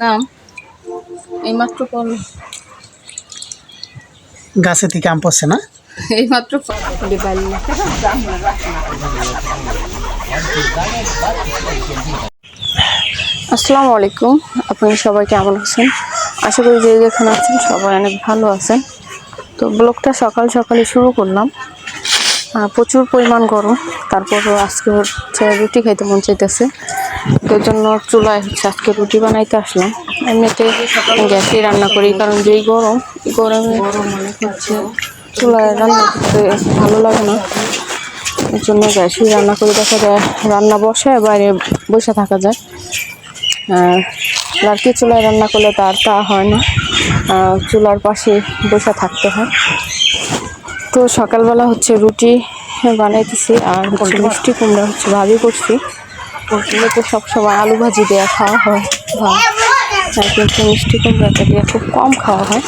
কাম এইমাত্র করল গাছে থেকে আম পড়ছে না? এইমাত্র আসসালামু আলাইকুম। আপনি সবাই কেমন আছেন? আশা করি যে যেখানে আছেন সবাই অনেক ভালো আছেন। তো ব্লগটা সকাল সকালে শুরু করলাম। প্রচুর পরিমাণ গরম। তারপরও আজকে হচ্ছে রুটি খাইতে মন চাইতেছে। এর জন্য চুলায় হচ্ছে আজকে রুটি বানাইতে আসলাম। এমনিতে গ্যাসে রান্না করি কারণ যেই গরম গরমে চুলায় রান্না করতে ভালো লাগে না। এর জন্য গ্যাসেই রান্না করে দেখা যায়, রান্না বসায়, বাইরে বসে থাকা যায়। লার্কি চুলায় রান্না করলে তার তা হয় না। চুলার পাশে বসে থাকতে হয়। তো সকালবেলা হচ্ছে রুটি বানাইতেছি, আর হচ্ছে মিষ্টি কুমড়া হচ্ছে ভাজি করছি। ওগুলো তো সবসময় আলু ভাজি দেওয়া খাওয়া হয় আর কিন্তু মিষ্টি কুমড়াটা দিয়ে খুব কম খাওয়া হয়।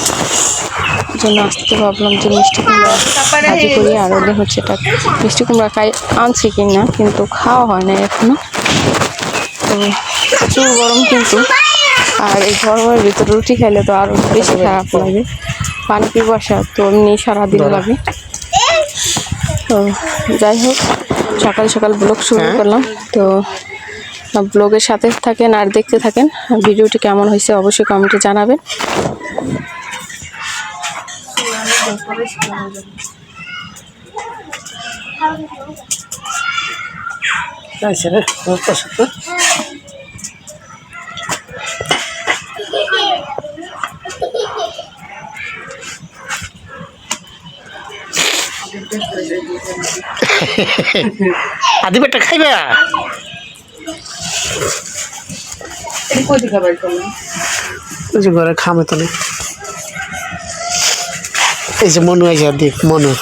জন্য আজকে ভাবলাম যে মিষ্টি কুমড়া ভাজি করি আর ওদের হচ্ছে এটা মিষ্টি কুমড়া খাই আনছি কিনা কিন্তু খাওয়া হয় না এখনও। তো প্রচুর গরম কিন্তু আর এই গরমের ভিতরে রুটি খাইলে তো আরও বেশি খারাপ লাগে। পানি পিপাসা তো এমনি সারাদিন লাগে। তো যাই হোক সকাল সকাল ব্লগ শুরু করলাম। তো ব্লগের সাথে থাকেন আর দেখতে থাকেন। ভিডিওটি কেমন হয়েছে অবশ্যই কমেন্টে জানাবেন। রে তোর বেটা খাইবা ওই যে ঘরে খামে তো এই যে মনু আছে দেখ মনু।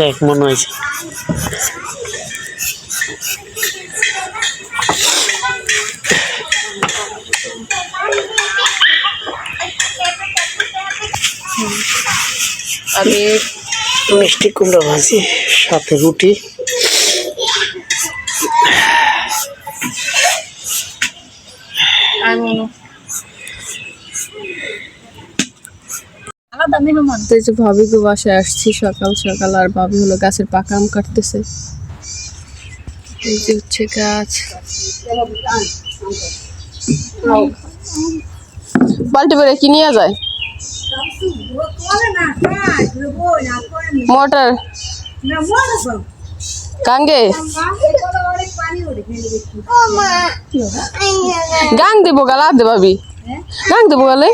দেখ মনু আছে আমি মিষ্টি কুমড়া ভাজি সাথে রুটি। তো এই যে ভাবি গো বাসায় আসছি, সকাল সকাল আর ভাবি হলো গাছের পাকা আম কাটতেছে। এই যে হচ্ছে গাছ। বাল্টি করে কি নিয়ে যায়? মোটর। গাঙ্গে? গাং দিব গালা দে ভাবি। গাং দিব গালে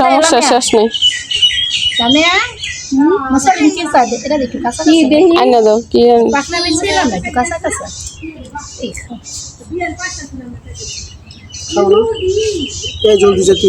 সমস্যা শেষ নেই। আইনা দাও কি আন- এই জলদি যেতে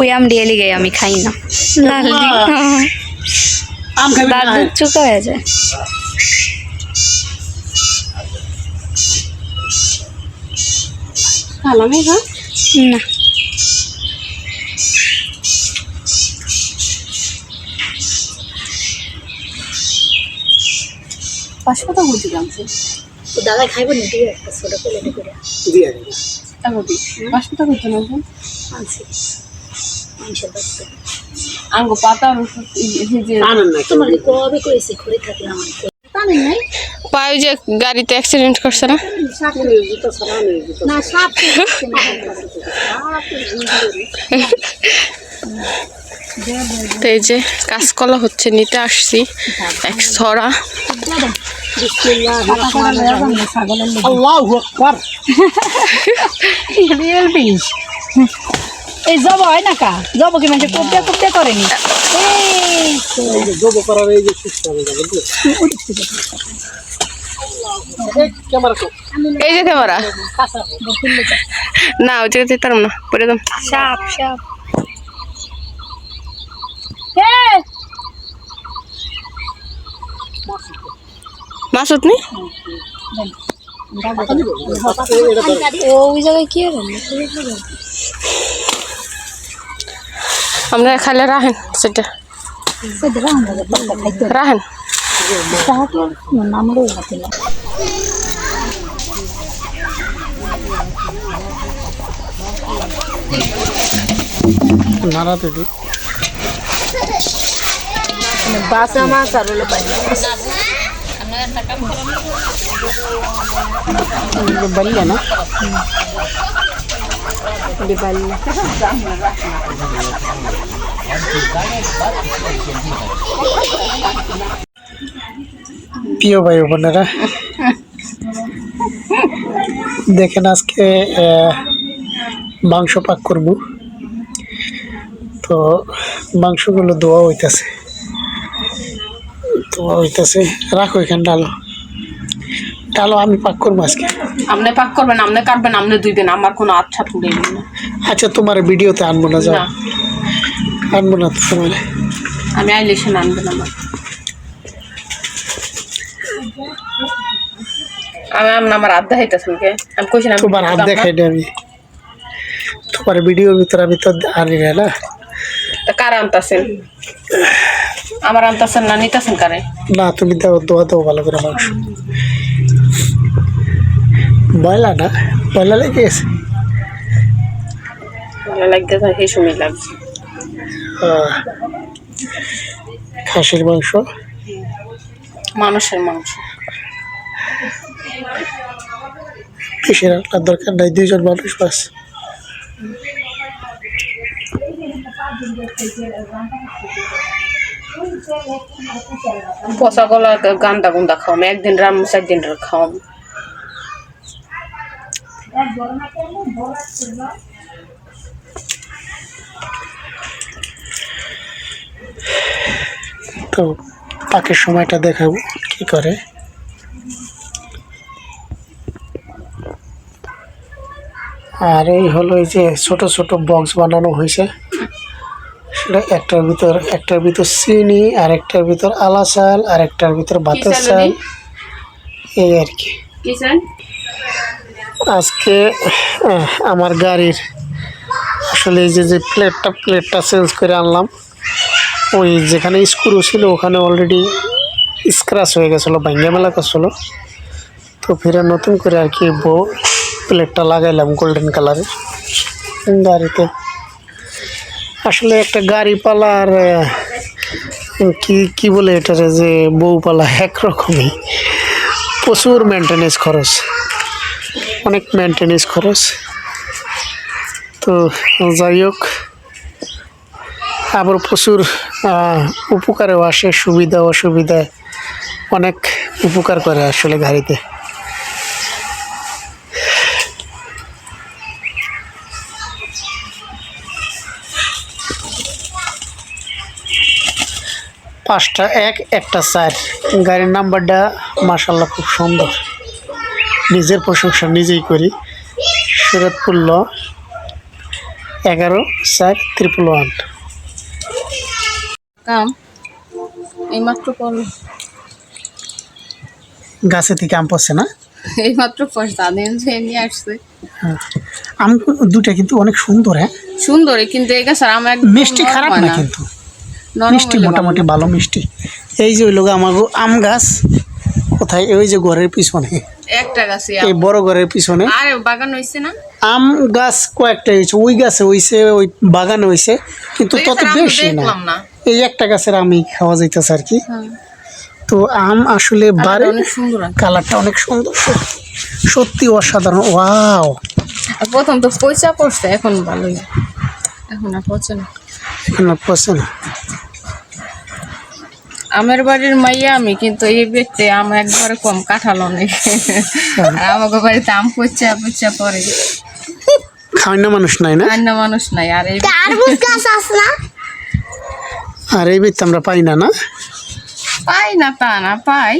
ওই আম দিয়ে লিগে আমি খাই না। লাল দি আম খাবি দাঁত না? দুধ চুকা হয়ে যায়। না। পাঁচশো টাকা বুঝি দাদা খাইব না? দিয়ে একটা ছোটো করে করে। দিয়ে টাকা হচ্ছে না আনছি বাচ্চা আঙ্গো পাতা কবে করেছি ঘুরে থাকলে আমার জানেন যে গাড়িতে অ্যাক্সিডেন্ট করছে না না সাপ তো এই যে কাঁচকলা হচ্ছে নিতে আসছি। এক ছড়া। এই জব হয় না কা? জব কি মানে করেনি এই জব করার এই যে ক্যামেরা এই যে ক্যামেরা। না ওই জায়গাতে পারম না। পরে দাম সাপ সাপ। মাসুদ নি? ওই জায়গায় কি আমরা খাইলে রাখেন সেটা। হাতে নাড়াতে দি। বাসা মাছ আর হলো পাই বাড়িয়া না প্রিয় ভাই ও বোনেরা দেখেন আজকে আহ, মাংস পাক করব তো মাংসগুলো ধোয়া হইতাছে। ধোয়া হইতাছে। রাখো এখানে ডালো। ডালো আমি পাক করব আজকে। আপনি পাক করবেন আপনি কাটবেন আপনি দুইবেন আমার কোনো আচ্ছা তুলে না। আচ্ছা তোমার ভিডিওতে আনব না যাও। না। আনব না তোমার। আমি আইলে সে আনবেন আমার। আমি আমার আড্ডা হাইতেছেন কে আমি কইছি না তোমার হাত আপনার- দেখাই না আমি। তোমার ভিডিওর ভিতরে আমি তো আনি না না? কার আনতাছেন? আমার আনতাছেন না নিতাছেন কারে? না তুমি দাও দোয়া দাও ভালো করে মাংস। ময়লা না? ময়লা লেগে গেছে? ভালো লাগতেছে সেই সময় লাগছে। খাসির মাংস? মানুষের মাংস। বেশি রান্নার দরকার নাই? দুইজন মানুষ বাস। পচা গলা গান্দা গুন্দা খাওয়াম? একদিন রাম চার দিন খাওয়াম। তো পাকের সময়টা দেখাবো কি করে। আর এই হলো এই যে ছোট ছোট বক্স বানানো হয়েছে। একটার ভিতর একটার ভিতর চিনি আর একটার ভিতর আলা চাল আর একটার ভিতর ভাতের চাল। এই আর কি। কি আজকে আমার গাড়ির আসলে এই যে যে প্লেটটা প্লেটটা চেঞ্জ করে আনলাম ওই যেখানে স্ক্রু ছিল ওখানে অলরেডি স্ক্র্যাচ হয়ে গেছিল ভাঙ্গা মেলা করছিল। তো ফিরে নতুন করে আর কি বউ প্লেটটা লাগাইলাম গোল্ডেন কালারের গাড়িতে আসলে একটা গাড়ি পালা আর কি কি বলে এটারে যে বউ পালা একরকমই প্রচুর মেনটেনেন্স খরচ। অনেক মেনটেনেন্স খরচ। তো যাই হোক, আবার প্রচুর উপকারেও আসে সুবিধা অসুবিধা অনেক উপকার করে আসলে গাড়িতে। পাঁচটা এক একটা চার। গাড়ির নাম্বারটা মাসাল্লাহ খুব সুন্দর। নিজের প্রশংসা নিজেই করি। সুরতপুর ল এগারো চার ত্রিপুল ওয়ান। কাম এই মাত্র করল গাছে থেকে আম পড়ছে না? এই মাত্র পয়সা নিয়ে আসছে। হ্যাঁ। আম দুটা কিন্তু অনেক সুন্দর হ্যাঁ? সুন্দর কিন্তু এই গাছ আর একদম মিষ্টি খারাপ না। কিন্তু। মিষ্টি মোটামুটি ভালো মিষ্টি। এই যে ওই লোক আমার আম গাছ। কোথায়? ওই যে ঘরের পিছনে। একটা গাছে এই বড় ঘরের পিছনে। আরে বাগান হইছে না? আম গাছ কয়েকটা হয়েছে ওই গাছে হয়েছে ওই বাগানে হয়েছে কিন্তু তত বেশি না। এই একটা গাছের আমি খাওয়া যাইতেছে আর কি। হ্যাঁ। তো আম আসলে বারে অনেক সুন্দর কালারটা অনেক সুন্দর। সত্যি অসাধারণ। ওয়াও। প্রথম তো পয়সা পড়ছে এখন ভালোই। এখন আর পচে না। না পছন্দ না। আমের বাড়ির মাইয়া আমি কিন্তু এই ব্যক্তি আম একবারে কম কাঁঠাল অনেক। আর আমাকে বাড়িতে আম পচা পচা পরে। খাওয়াই মানুষ নাই না? অন্য মানুষ নাই আর এই আর এই বেত আমরা পাই না না? পাই না তা না পাই।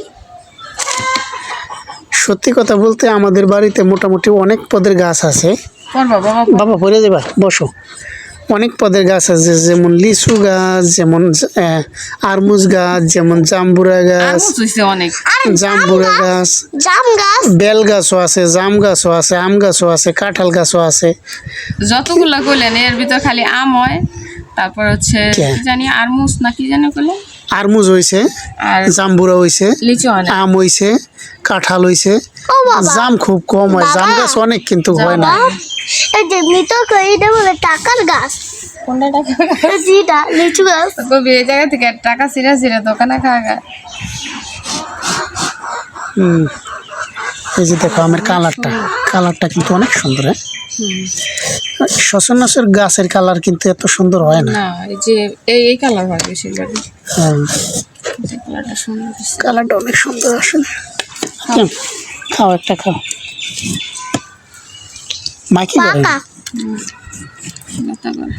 সত্যি কথা বলতে আমাদের বাড়িতে মোটামুটি অনেক পদের গাছ আছে। বাবা বাবা পরে যাবা বসো। অনেক পদের গাছ আছে যেমন লিচু গাছ যেমন আরমুজ গাছ যেমন জাম্বুরা গাছ অনেক। জাম্বুরা গাছ জাম গাছ। বেল গাছও আছে জাম গাছও আছে আম গাছও আছে কাঁঠাল গাছও আছে। যতগুলা কইলেন এর ভিতর খালি আম হয় তারপর হচ্ছে জানি আরমুস না কি জানি কইলেন? আরমুজ হইছে জাম্বুরা হইছে আম হইছে কাঁঠাল হইছে। জাম খুব কম হয় জাম গাছ অনেক কিন্তু হয় না। এই যে মৃত এটা বলে টাকার গাছ। কোনটা টাকা এই যেটা লিচু গাছ। কবি এই জায়গা থেকে টাকা ছিঁড়ে ছিঁড়ে দোকানে খাওয়া গা হুম। এই যে দেখো আমার কালারটা কালারটা কিন্তু অনেক সুন্দর হ্যাঁ? সচরাচর গাছের কালার কিন্তু এত সুন্দর হয় না। না এই যে এই এই কালার হয় বেশিরভাগ। হ্যাঁ, কালারটা সুন্দর কালারটা অনেক সুন্দর আসলে? খাও একটা খাও। করে।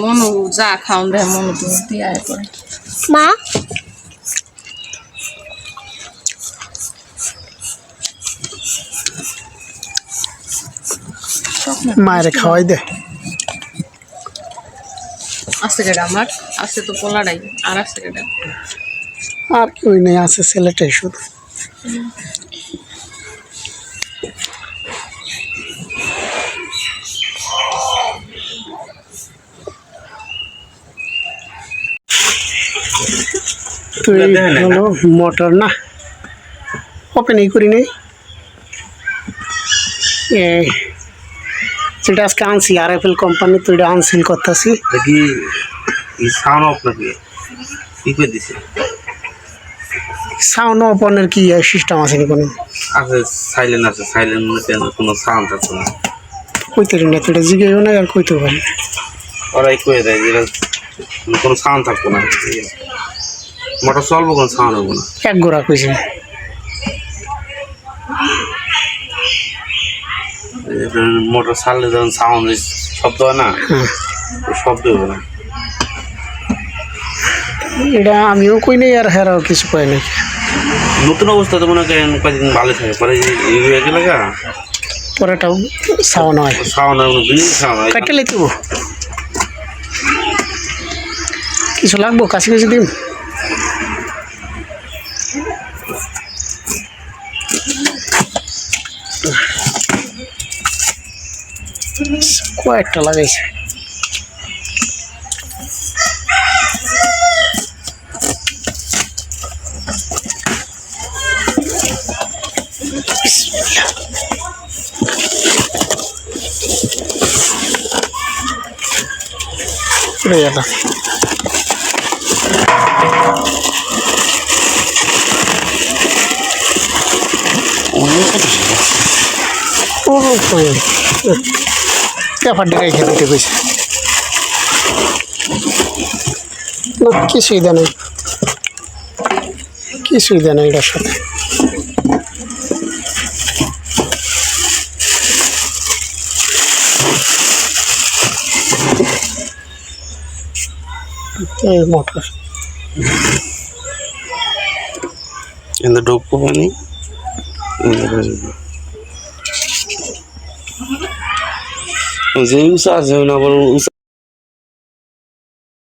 মনু যা খাওন দেয় মনু তো দিয়ে আয় করে মা? মায়ের খাওয়াই দে। আসতে কেটে আমার আসতে তো পোলাটাই আর আসতে কেটে আর কেউ নেই আছে ছেলেটাই শুধু। তুই হলো মোটর না। ওপেনই করি নেই। যেটা আজকে আনছি আর এফ এল কোম্পানি তো এটা আনসিল করতেছি। দেখি সাউন্ড অফ নাকি? কি করে দিছে? সাউন্ড ওপেনের কি সিস্টেম আছে নি কোনো? আছে সাইলেন্ট আছে সাইলেন্ট মধ্যে কোনো সাউন্ড আছে না। কইতে না তো এটা জিগেও না আর কইতে পারি ওরাই কয়ে দেয় যেটা কোনো সাউন্ড থাকব না। মোটর চলবো কোনো সাউন্ড হব না। এক গোড়া কইছে। মোটর ছাড়লে যখন সাউন্ড শব্দ হয় না হ্যাঁ। শব্দ হবে না। এটা আমিও কই নাই আর হেরাও কিছু কয় নাই। নতুন অবস্থা তো মনে করেন কয়েকদিন ভালো থাকে। পরে হয়ে গেলে গা। পরেটাও সাউন্ড হয়। সাউন্ড হয় সাউন্ড হয়। কাটতে লিখব কিছু লাগবো? কাছে কাছে দিন? কয়েকটা লাগাইছে। পড়ে গেল ও পড়ে ব্যাপারটা রেখে দিতে কইছে না নাই এটার সাথে মোটর কিন্তু ঢুকবো পানি যে উঁচা আছে না উঁচা